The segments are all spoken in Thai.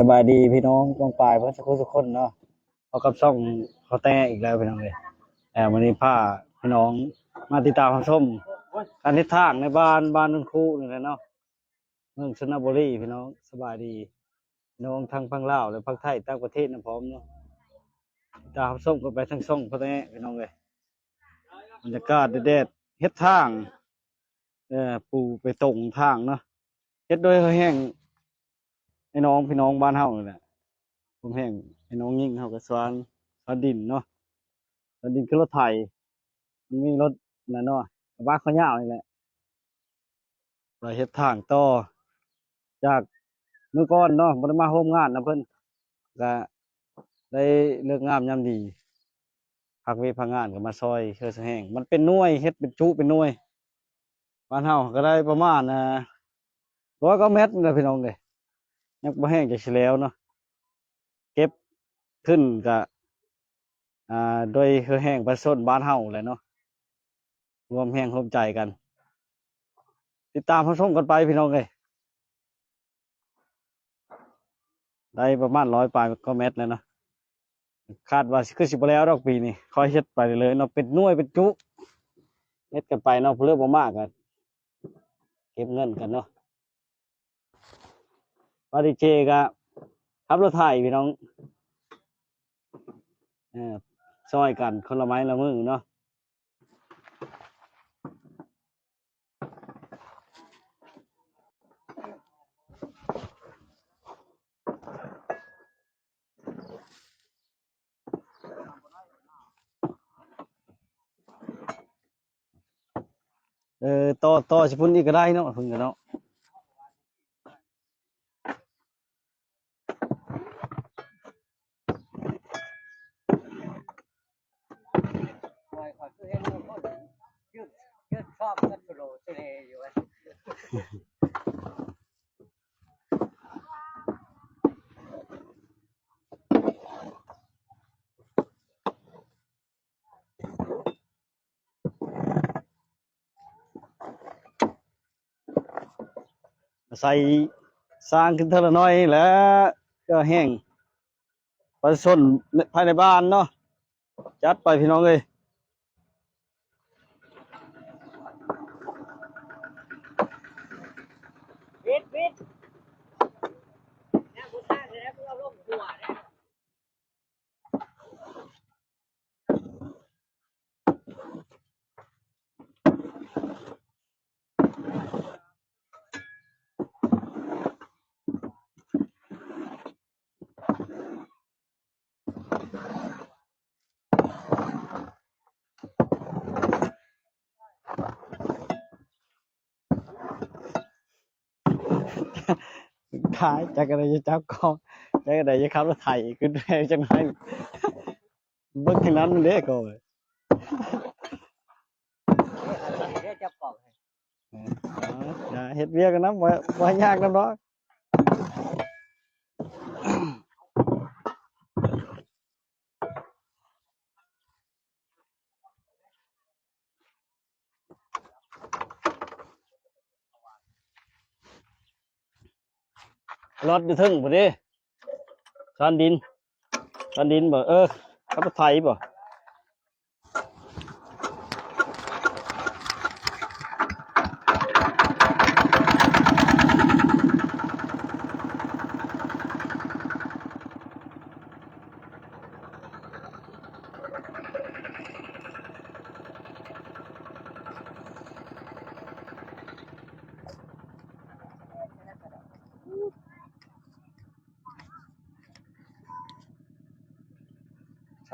สบายดีพี่น้องกองปลายเพื่อนสักคนทุกคนเนาะเอากับช่องเขาแต่อีกแล้วพี่น้องเลยแอบวันนี้พาพี่น้องมาติดตามความชมการทิศทางในบ้านบ้านนุ่นคู่นี่แหละเนาะเมืองชนบุรีพี่น้องสบายดีน้องทั้งพังลาวและพังไทยต่างประเทศนะพร้อมเนาะตามความชมกันไปทั้งช่องเขาแต่พี่น้องเลยบรรยากาศเด็ดเฮ็ดทางเออปูไปตรงทางเนาะเฮ็ดโดยเขาแห้ง ไอ้น้องพี่น้องบ้านเฮานี่แหละผมแห้งไอ้น้องยิ่งเฮาก็สวานสวานดินเนาะสวานดินคือรถไถมันมีรถนั่นเนาะกระบะเขายาวนี่แหละเราเฮ็ดทางต่อจากเมื่อก่อนเนาะบ่ได้มาโฮมงานนะเพิ่นก็ได้เลิกงามยามดีพักเวพักงานก็มาซอยเฮือสแห้งมันเป็นหน่วยเฮ็ดเป็นจุเป็นหน่วยบ้านเฮาก็ได้ประมาณอ่าร้อยกว่าเมตรนะพี่น้องเด้ ยังบ่แห้งจะสิแล้วเนาะเก็บขึ้นก็อ่าโดยคือแห้งประส้นบ้านเฮาแหละเนาะรวมแห้งรวมใจกัน ติดตามรับชมกันไปพี่น้องเอ้ยได้ประมาณร้อยปลายก็เม็ดแล้วเนาะคาดว่าคือสิบแล้วดอกปีนี้คอยเฮ็ดไปเรื่อยเนาะเป็นน่วยเป็นจุเฮ็ดกันไปเนาะเพื่อบ่มากก็เก็บเงินกันเนาะ ปาริเจก็ขับรถไถพี่น้องเออซอยกันคนละไม้ละมือเนาะเออต่อต่อสิพุ่นอีกก็ได้เนาะพุ่นก็เนาะ คอยคอยคือเห็นคน ยืดยืดชอบกันโลเลอยู่ไว้ใส่สร้างขึ้นเท่าน้อยแล้วก็แห้งไปส้นภายในบ้านเนาะจัดไปพี่น้องเลย วิทวิทเนี่ยผู้ชายเนี่ยผู้เอาลงหัวเนี่ย ขายจากอะไรจะจับกองจากอะไรจะขับรถไถขึ้นไปจังไรเบิ้งทางนั้นมันเด้ก่อนเรียกจับกล่องให้อย่าเฮ็ดเวียกกันนะบ่บ่ให้ยากนำดอก รถอยู่ถึงบ่ดิชานดินชานดินบ่เออขับรถไถบ่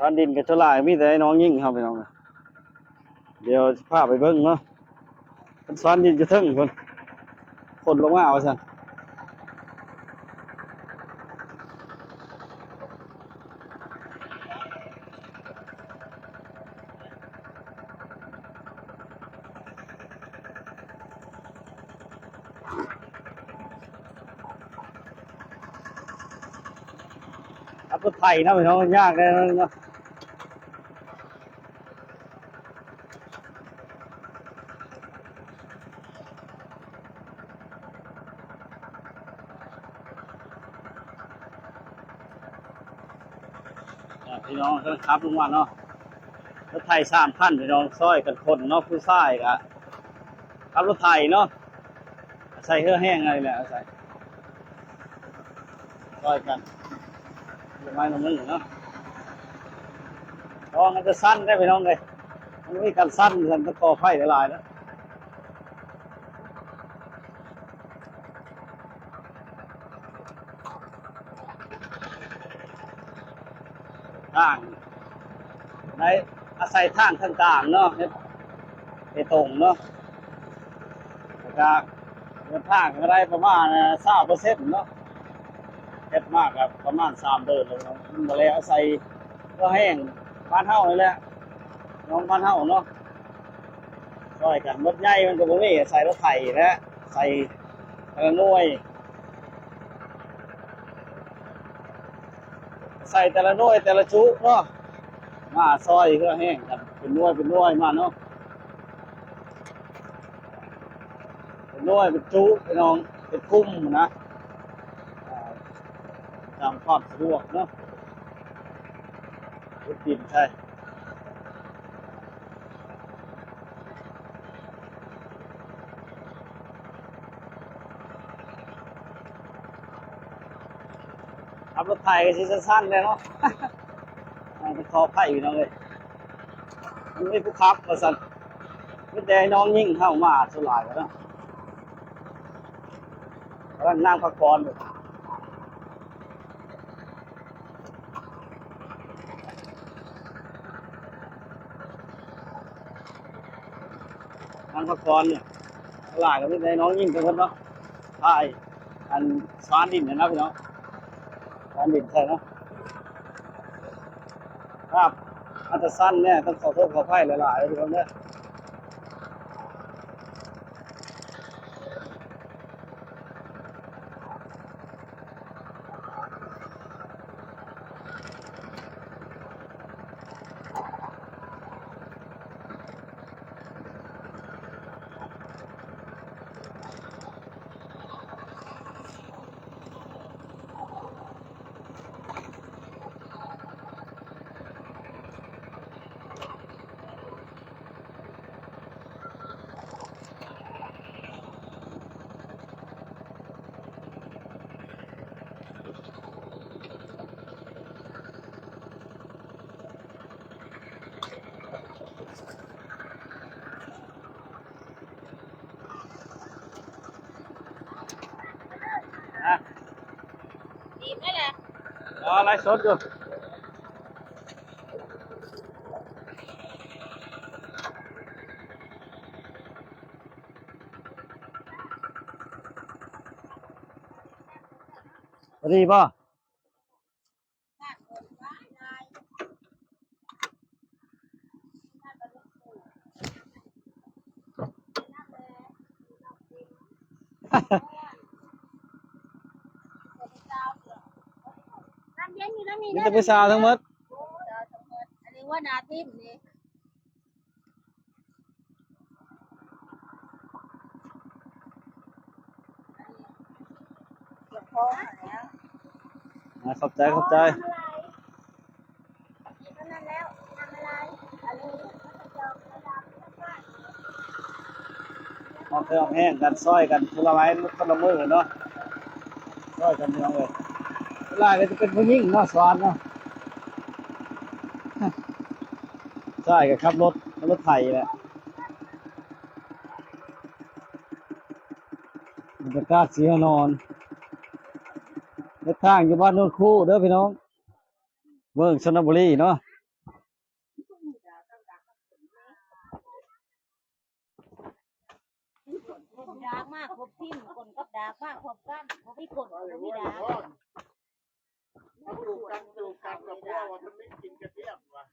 านดินกับชลายมีแต่น้องยิ่งครับไปน้องนะเดี๋ยวพาไปเบิ้งเนาะมันชานดินจะถึงคนคนลงมาเอาสั่นอัพรถไถนะพี่น้องยากเลยเนาะ พี่น้องกำลังขับลงมาเนาะรถไทยสามพันพี่น้องซอยกันคนเนาะผู้ชายกะขับรถไทยเนาะใส่เครื่องแห้งอะไรแหละใส่ซอยกันเดี๋ยวไม้ลงมือเนาะลองมันจะสั้นได้พี่น้องเลยมันไม่มีการสั้นกันตะกอไฟหลายๆแล้ว ทางในอาศัยทางต่างๆเนาะเฮ็ดไปตรงเนาะแล้วก็เดินทางก็ได้ประมาณสามเปอร์เซ็นต์เนาะเฮ็ดมากครับประมาณสามเดินเลยเนาะมันก็เลยอาศัยก็แห้งบ้านเฮานี่แหละน้องบ้านเฮาเนาะช่วยกันรถใหญ่มันก็บ่มีใส่รถไถและใส่กระนวย ใส่แต่ละหน่วยแต่ละชุเนาะมาซอยเพื่อแห้งกันเป็นหน่วยเป็นหน่วยมาเนาะเป็นหน่วยเป็นชุเป็นน้องเป็นกุ้มนะตามความสะดวกเนาะดินใช่ ขับรถไถก็สิสั้นๆเลยเนาะมันคอไผ่อยู่น้องเลยมันไม่ผู้ขับมาสั่นไม่ได้น้องยิ่งเข้ามาสลายแล้วเนาะกำลังนั่งพักผ่อนอยู่นั่งพักผ่อนเนี่ยสลายก็ไม่ได้น้องยิ่งกันเนาะใช่อันสานดินเนยนะพี่น้อง สานบินใช่เนาะครับอาจจะสั้นเนี่ยต้องขอโทษขอไพ่หลายๆทุกคนเนี่ย นะดีไหมล่ะรอไล ฟ์สดอยู่พอดีป่ะน้ำเย็นอยู่แล้วมีนี่จะไปสาวทั้งหมดอันนี้ว่านาทิมนี่เก็บของแล้วนะขอบใจขอบใจก็นั่นแล้วทำอะไรอันนี้จองระดับแล้วก็หอมเครื่องแห้งกันซอยกันคนละไม้คนละมือเนาะซอยกันพี่น้องเลยเว ลาก็จะเป็นผู้หญิงเนาะสอนเนาะใช่กับขับรถรถไถแหละบรรยากาศเสียนอนเดินทางอยู่บ้านโนนคู่เด้อพี่น้องเมืองชนบุรีเนาะดากมากครบทิมคนกับดากมากครบกันครบพี่คนครบพี่ดาก จูบกันจูบกันกับพวกว่ามันไม่กินกระเทียมว่ะ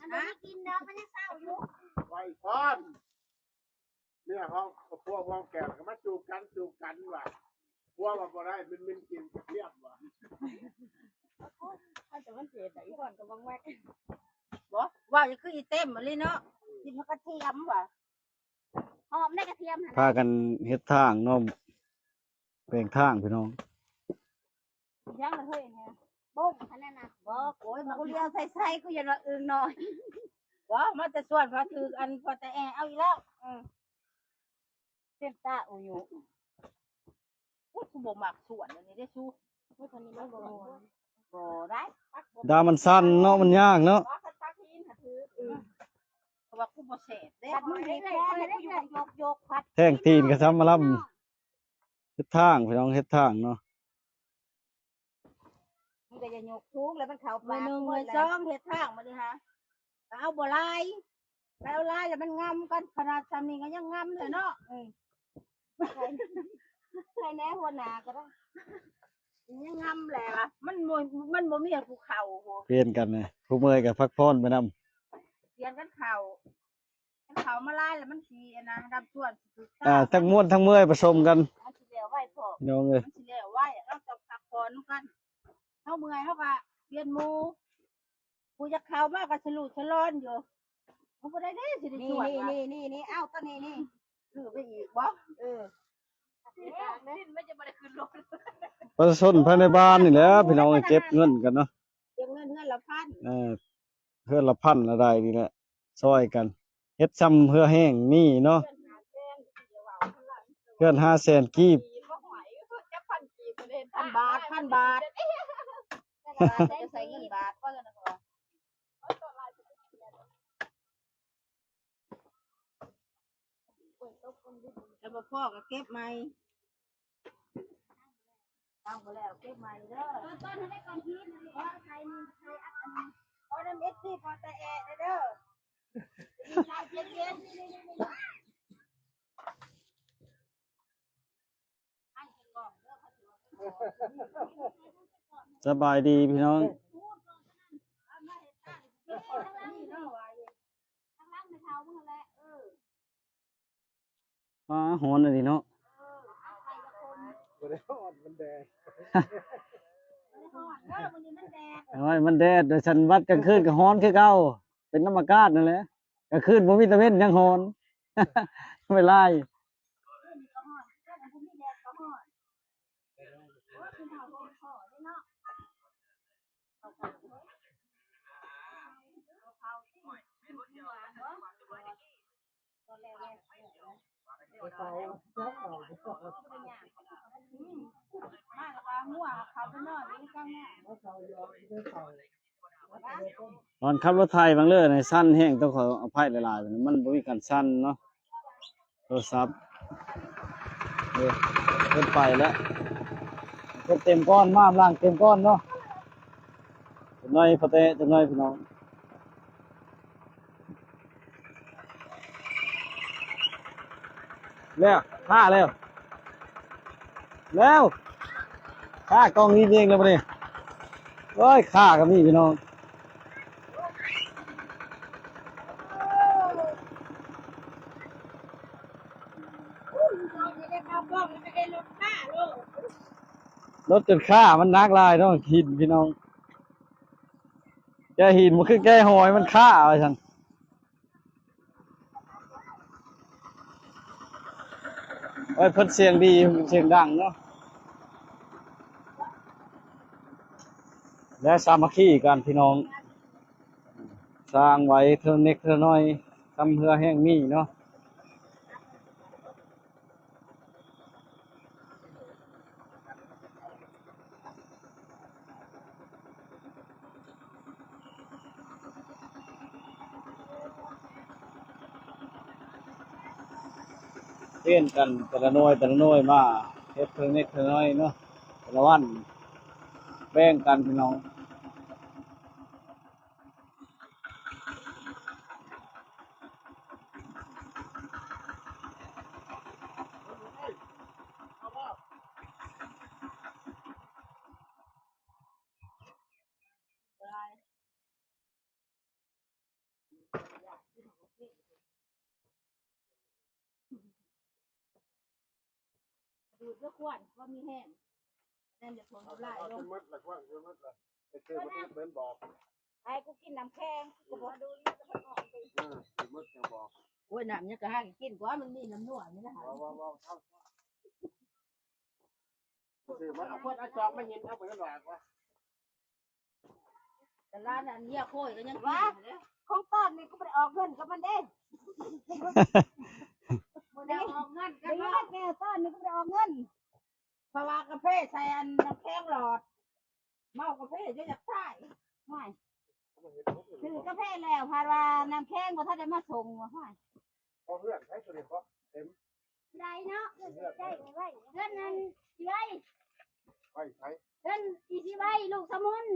อันนี้กินดอกมันยังเศร้าอยู่ไว้ซ้อนเนี่ยเขาพวกพวกแก่ก็มาจูบกันจูบกันว่ะพวกว่าบ่ได้มันมันกินกระเทียมว่ะแต่มันเสียแต่อีก่อนก็บังแวกบ่ว่าจะคืออีเต็มมาเลยเนาะกินมันกระเทียมว่ะหอมได้กระเทียมหั่นพากันเฮ็ดทางเนาะแปลงทางพี่น้องย่างมันเฮ้ยเนี่ย บ้งขนาดน่ะบ้งโอ้ยมันก็เลี้ยวใส่ใส่กูอยันว่าอึงหน่อยว่ามันจะส่วนพอถืออันพอแต่แอเอาอีกแล้วอืมเส้นตาอุยุโอ้ยกูบอกหมักส่วนอันนี้ได้ชูโอ้ยคนนี้ไม่บอกบ่ได้ดามันสั้นเนาะมันยากเนาะว่าคันตักหินหาถืออืมเพราะว่ากูบ่เสพเด้มึงดีแค่ให้กูยกยกพัดแท่งตีนก็ซ้ำมาล่ำเฮ็ดทางพี่น้องเฮ็ดทางเนาะมัน ก็จะยกทุกแล้วมันเข้าปากหนึ่งเลยสองเฮ็ดทางมาดิฮะเอาบ่ลายแล้วลายแล้วมันงำกันขนาดซ้ำนี้ก็ยังงำเลยเนาะอืมใครแน่หัวหน้าก็ได้ยังงำแหละวะมันบ่มันบ่มีให้ภูเขาโหเปลี่ยนกันเลยผู้เมื่อยกับพักผ่อนไปนำเรียนกันเขากันเขามาลายแล้วมันสีอันนะรับส่วนสุดอ่า ทั้งม่วนทั้งเมื่อยผสมกันมันสิเหลวไว้พอพี่น้องเอ้ย มันสิาเมื่อยเฮาก็เปลี่ยนหมูกูจะเข้ามากก็สลุสลอนอยู่มันบ่ได้เด้สิได้นี่ช่วยนี่นี่นี่นี่เอ้าตัวนี้นี่ซื้อไปอีกบ่เออไม่จะมาได้คืนรถประชาชนภายในบ้านนี่แหละพี่น้องเอ้เก็บเงินกันเนาะเก็บเงินเงินละพันเออเพื่อนละพันละใดนี่แหละซอยกันเฮ็ดซ้ำเพื่อแห้งนี่เนาะเพื่อนห้าแสนกีบพันบาทพันบาท จะใส่เงินบาทก็แล้วนะก่อนแล้วบ่พอก็เก็บใหม่ตั้งไปแล้วเก็บใหม่เด้อตอนต้นให้ก่อนพีนว่าใครมีใครอัดอันนี้อน้ำเอ็กซี่พอแต่แอร์เด้อใครเย็นเย็นนี่นี่นี่ สบายดีพี่น้องข้างล่างไม่เท้ามึงแหละเออฟ้าหอนอะไรเนาะบ่ได้อ่อนมันแดงเออวันนี้มันแดดโอ้ยมันแดดโดยฉันวัดกลางคืนก็ฮ้อนคือเก่าเป็นน้ำอากาศนั่นแหละกลางคืนบ่มีตะเว้นยังฮ้อน ไม่ไล่ มาแล้วก็หัวเขาไปนอนนี่ข้างหน้าตอนขับรถไทยบางเรื่องในสั้นแห้งต้องขออภัยหลายๆมันบ่มีการสั้นเนาะโทรศัพท์เออเพิ่นไปแล้วเต็มก้อนมามล่างเต็มก้อนเนาะ น่อยพอเตะจังหน่อยพี่น้องแล้วฆ่าแล้วแล้วฆ่ากองนี้เองแล้วบ่นี่เอ้ยฆ่ากับนี่พี่น้องไม่ได้เข้าบ้องไม่ได้ลดค่าลูกรถจนค่ามันนักลายเนาะหินพี่น้อง หินมันคือแกหอยมันฆ่าอะไรฉันไอ้ยเพิ่นเสียงดีเสียงดังเนาะและสามัคคีกันพี่น้อง สร้างไว้เท่าเน็กเท่าน้อยทำเพื่อแห้งมีเนาะ เล่นกันแต่ละน่วยแต่ละน่วยมาเฮ็ดเพิ่งเล็กเพิ่งน้อยเนาะแต่ละวันแบ่งกันพี่น้อง ดูดแล้วขวดว่ามีแห้งนั่นเดี๋ยวผมเอาไล่ลเอางมืดละกว้างมืดละไอ้คือมันเหมือนบอกไอ้กูกินน้ำแข็งกูบอกดูนี่จะมันออกไปเออสิมืดยังบอกโอ้ยน้ำเนี่ยก็ห้ากินกว่ามันมีน้ำนวลนี่นะฮะว้าวว้าวว้าวเท่าคือมันเอาคนเอาจอกไมายินเอาไปกันหลอกวะแต่ร้านอันเนี้ยโค้ยก็ยังกินอยู่เลยของต้นนี่ก็ไปออกเงินกับมันเด้ บ่ได้ออกเงินกัไอ้นเงิเนาะนแม่ต้นนี่ก็ไปออกเงินเพราะว่ากาแฟใส่อันน้ำแข็งหลอด เมากาแฟจะอยากตายไม่ถือกาแฟแล้วพาว่าน้ำแข็งบ่ทันได้มาส่งว่าห้อยพอเพื่อนใช้ตัวนี้เพราะได้เนาะได้ไว้เงินนั้นสิไว้ไปใช้เงินอีสิไว้ลูกสมุน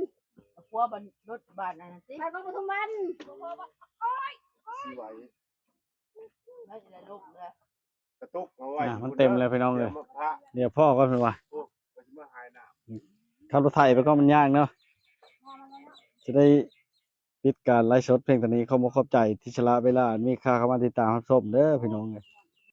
พัวบันรถบ้านนั่นนะสิไปบ่ปทุมวันสีไหวแล้วจะได้ลงเลย กระตุกเอาไว้อ่ามันเต็มเลยพี่น้องเลย ดี๋วมาพระเดี๋ยวพ่อก็เป็นว่าไปสิมาหายน้ำขับรถไถไปก็มันยากเนาะจะได้ปิดการไลฟ์สดเพียงเท่านี้เขามาขอบใจที่ชละเวลามีค่าเข้ามาติดตามรับชมเด้อพี่น้องเลย